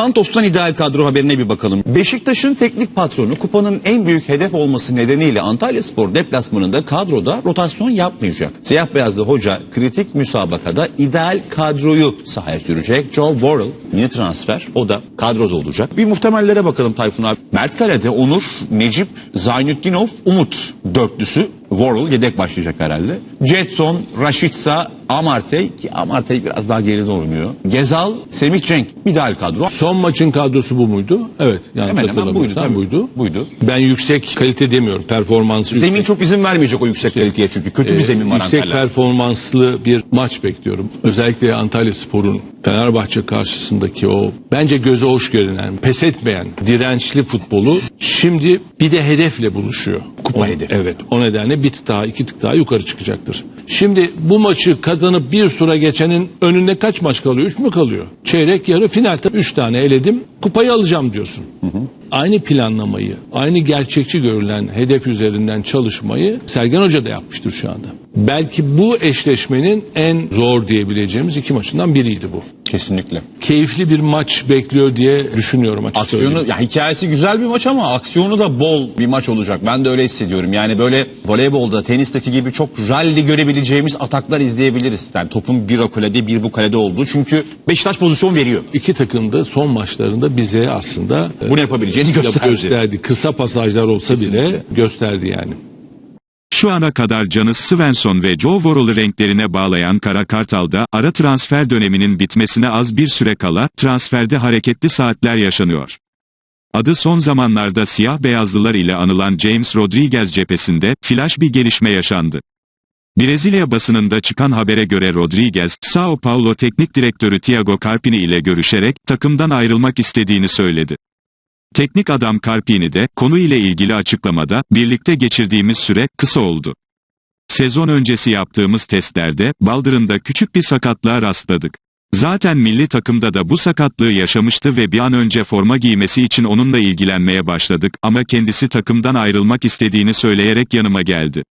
Santos'tan ideal kadro haberine bir bakalım. Beşiktaş'ın teknik patronu kupanın en büyük hedef olması nedeniyle Antalya Spor deplasmanında kadroda rotasyon yapmayacak. Siyah beyazlı hoca kritik müsabakada ideal kadroyu sahaya sürecek. Joe Worrell yeni transfer o da kadroda olacak. Bir muhtemellere bakalım Tayfun abi. Mert Kale'de Onur, Necip, Zaynuddinov, Umut dörtlüsü. Worrell yedek başlayacak herhalde. Jetson, Raşitsa, Amartey ki Amartey biraz daha geride oynuyor. Gezal, Semih Cenk ideal kadro. Son maçın kadrosu bu muydu? Evet. Yani Hemen hemen buydu. tabii. buydu. Buydu. Ben yüksek kalite demiyorum. Performansı yüksek. Zemin çok izin vermeyecek o yüksek kaliteye çünkü. Kötü bir Ee, zemin var yüksek Antalya'da. performanslı bir maç bekliyorum. Özellikle Antalya Spor'un Fenerbahçe karşısındaki o bence göze hoş görünen, pes etmeyen, dirençli futbolu şimdi bir de hedefle buluşuyor. Kupa O- hedefi. Evet. O nedenle bir tık daha iki tık daha yukarı çıkacaktır. Şimdi bu maçı kazanıp bir sıra geçenin önüne kaç maç kalıyor? Üç mü kalıyor? Çeyrek yarı finalde üç tane eledim. Kupayı alacağım diyorsun. Aynı planlamayı, aynı gerçekçi görülen hedef üzerinden çalışmayı Sergen Hoca da yapmıştır şu anda. Belki bu eşleşmenin en zor diyebileceğimiz iki maçından biriydi bu. Kesinlikle. Keyifli bir maç bekliyor diye düşünüyorum açık Aksiyonu, söyleyeyim. ya hikayesi güzel bir maç ama aksiyonu da bol bir maç olacak. Ben de öyle hissediyorum. Yani böyle voleybolda, tenisteki gibi çok rally görebileceğimiz ataklar izleyebiliriz. Yani topun bir o kalede, bir bu kalede olduğu. Çünkü Beşiktaş pozisyon veriyor. İki takım da son maçlarında bize aslında e, Bunu yapabileceğini yap- gösterdi. gösterdi. Kısa pasajlar olsa bile gösterdi yani. Şu ana kadar Canı Svensson ve Joe Worrell'ı renklerine bağlayan Kara Kartal'da ara transfer döneminin bitmesine az bir süre kala transferde hareketli saatler yaşanıyor. Adı son zamanlarda siyah beyazlılar ile anılan James Rodriguez cephesinde flash bir gelişme yaşandı. Brezilya basınında çıkan habere göre Rodriguez, Sao Paulo Teknik Direktörü Thiago Carpini ile görüşerek takımdan ayrılmak istediğini söyledi. Teknik adam Carpini de konu ile ilgili açıklamada birlikte geçirdiğimiz süre kısa oldu. Sezon öncesi yaptığımız testlerde baldırında küçük bir sakatlığa rastladık. Zaten milli takımda da bu sakatlığı yaşamıştı ve bir an önce forma giymesi için onunla ilgilenmeye başladık ama kendisi takımdan ayrılmak istediğini söyleyerek yanıma geldi.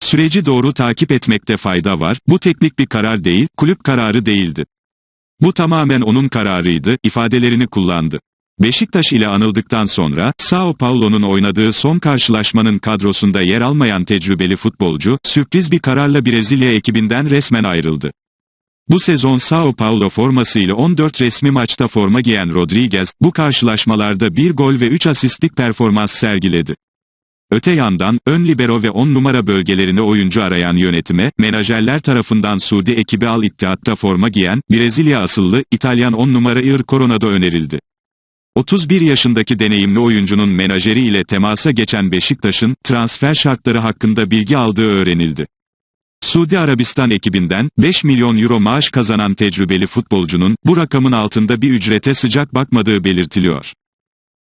Süreci doğru takip etmekte fayda var, bu teknik bir karar değil, kulüp kararı değildi. Bu tamamen onun kararıydı, ifadelerini kullandı. Beşiktaş ile anıldıktan sonra, Sao Paulo'nun oynadığı son karşılaşmanın kadrosunda yer almayan tecrübeli futbolcu, sürpriz bir kararla Brezilya ekibinden resmen ayrıldı. Bu sezon Sao Paulo formasıyla 14 resmi maçta forma giyen Rodriguez, bu karşılaşmalarda 1 gol ve 3 asistlik performans sergiledi. Öte yandan, ön libero ve 10 numara bölgelerine oyuncu arayan yönetime, menajerler tarafından Suudi ekibi Al İttihat'ta forma giyen, Brezilya asıllı, İtalyan 10 numara Ir Coronado önerildi. 31 yaşındaki deneyimli oyuncunun menajeri ile temasa geçen Beşiktaş'ın, transfer şartları hakkında bilgi aldığı öğrenildi. Suudi Arabistan ekibinden 5 milyon euro maaş kazanan tecrübeli futbolcunun bu rakamın altında bir ücrete sıcak bakmadığı belirtiliyor.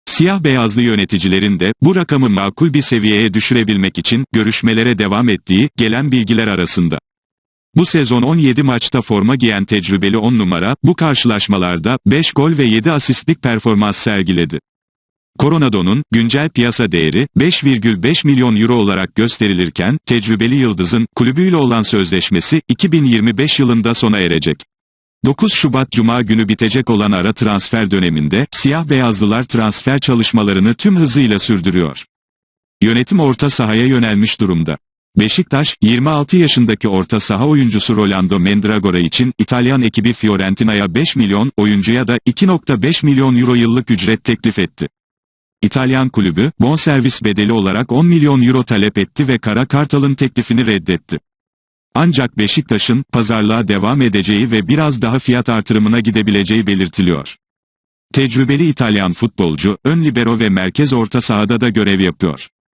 Siyah beyazlı yöneticilerin de bu rakamı makul bir seviyeye düşürebilmek için görüşmelere devam ettiği gelen bilgiler arasında. Bu sezon 17 maçta forma giyen tecrübeli 10 numara bu karşılaşmalarda 5 gol ve 7 asistlik performans sergiledi. Coronado'nun güncel piyasa değeri 5,5 milyon euro olarak gösterilirken tecrübeli yıldızın kulübüyle olan sözleşmesi 2025 yılında sona erecek. 9 Şubat Cuma günü bitecek olan ara transfer döneminde siyah beyazlılar transfer çalışmalarını tüm hızıyla sürdürüyor. Yönetim orta sahaya yönelmiş durumda. Beşiktaş, 26 yaşındaki orta saha oyuncusu Rolando Mendragora için İtalyan ekibi Fiorentina'ya 5 milyon, oyuncuya da 2.5 milyon euro yıllık ücret teklif etti. İtalyan kulübü, bonservis bedeli olarak 10 milyon euro talep etti ve Kara Kartal'ın teklifini reddetti. Ancak Beşiktaş'ın pazarlığa devam edeceği ve biraz daha fiyat artırımına gidebileceği belirtiliyor. Tecrübeli İtalyan futbolcu, ön libero ve merkez orta sahada da görev yapıyor.